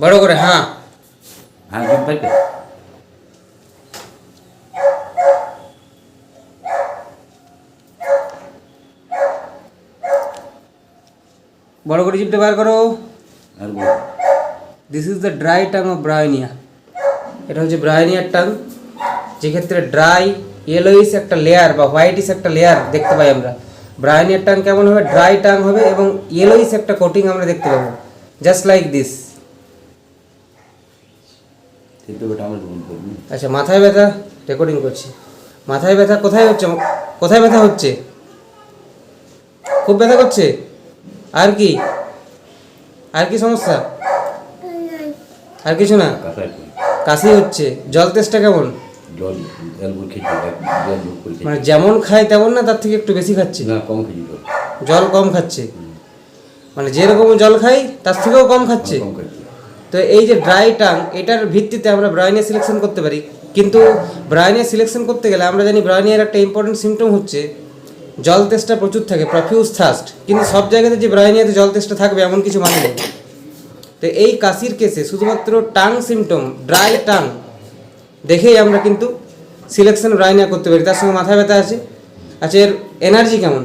বড় করে হ্যাঁ হ্যাঁ জিভ পাইতে বড় করে জিপটা বার করো this is the dry tongue of bryonia এটা হচ্ছে ব্রায়োনিয়ার টাং যেক্ষেত্রে ড্রাই ইয়েলোইস একটা লেয়ার বা হোয়াইটিস একটা লেয়ার দেখতে পাই আমরা। ব্রায়োনিয়ার টাং কেমন হবে? ড্রাই টাং হবে এবং ইয়েলোইস একটা কোটিং আমরা দেখতে পাবো। জাস্ট লাইক দিস আচ্ছা মাথায় ব্যথা? রেকর্ডিং করছি। মাথায় ব্যথা কোথায় হচ্ছে? কোথায় ব্যথা হচ্ছে? খুব ব্যথা করছে? আর কি? আর কি সমস্যা? আর কিছু না? কাশি হচ্ছে। জল তেষ্টা কেমন? জল খেয়েছি জল যোগ করে মানে যেমন খায় তেমন না তার থেকে একটু বেশি খাচ্ছে? না কম খেয়েছি জল। জল কম খাচ্ছে? মানে যেরকম জল খাই তার থেকেও কম খাচ্ছে? কম তো এই যে ড্রাই টাং এটার ভিত্তিতে আমরা ব্রাইনিয়া সিলেকশন করতে পারি। কিন্তু ব্রাইনে সিলেকশন করতে গেলে আমরা জানি ব্রাইনিয়ার একটা ইম্পর্টেন্ট সিমটম হচ্ছে জল তেষ্টা প্রচুর থাকে প্রফিউজ থাস্ট কিন্তু সব জায়গাতে যে ব্রাইনিয়াতে জল তেষ্টা থাকবে এমন কিছু মানে নেই। তো এই কাশির কেসে শুধুমাত্র টাং সিমটম ড্রাই টাং দেখেই আমরা কিন্তু সিলেকশন ব্রাইনিয়া করতে পারি তার সঙ্গে মাথা ব্যথা আছে। আচ্ছা এর এনার্জি কেমন?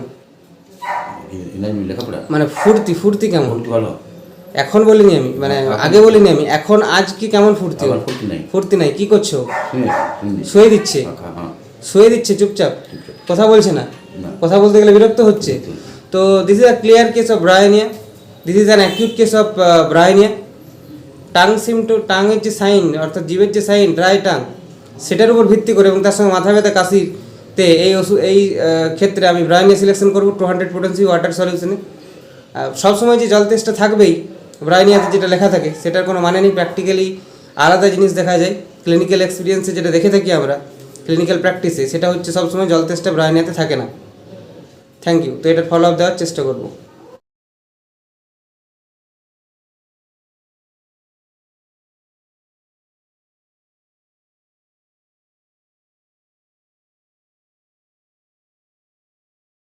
মানে ফুর্তি ফুর্তি কেমন? ভালো। এখন বলিনি আমি মানে আগে বলিনি আমি এখন আজ কি কেমন ফুর্তি? ফুর্তি নাই। কি করছ? শুয়ে দিচ্ছে? হ্যাঁ। শুয়ে দিচ্ছে চুপচাপ। কথা বলছে না? না। কথা বলতে গেলে বিরক্ত হচ্ছে? তো this is a clear case of bryonia this is an acute case of bryonia tongue symptom টাংয়ের যে সাইন, অর্থাৎ জীবের যে সাইন, ড্রাই টাং, সেটার উপর ভিত্তি করে এবং তার সঙ্গে মাথা ব্যথা কাশিতে এই ওষুধ, এই ক্ষেত্রে আমি ব্রাইনে সিলেকশন করব টু হান্ড্রেড পোটেন্সি ওয়াটার সলিউশনে। সবসময় যে জল তেষ্টা থাকবেই ব্রায়নিয়াতে যেটা লেখা থাকে, সেটার কোনো মানে নেই। প্র্যাকটিক্যালি আলাদা জিনিস দেখা যায়। ক্লিনিক্যাল এক্সপিরিয়েন্সে যেটা দেখে থাকি আমরা, ক্লিনিক্যাল প্র্যাকটিসে, সেটা হচ্ছে সবসময় জল তেষ্টা ব্রায়নিয়াতে থাকে না। Thank you. তো এটার ফলো আপ দেওয়ার চেষ্টা করব।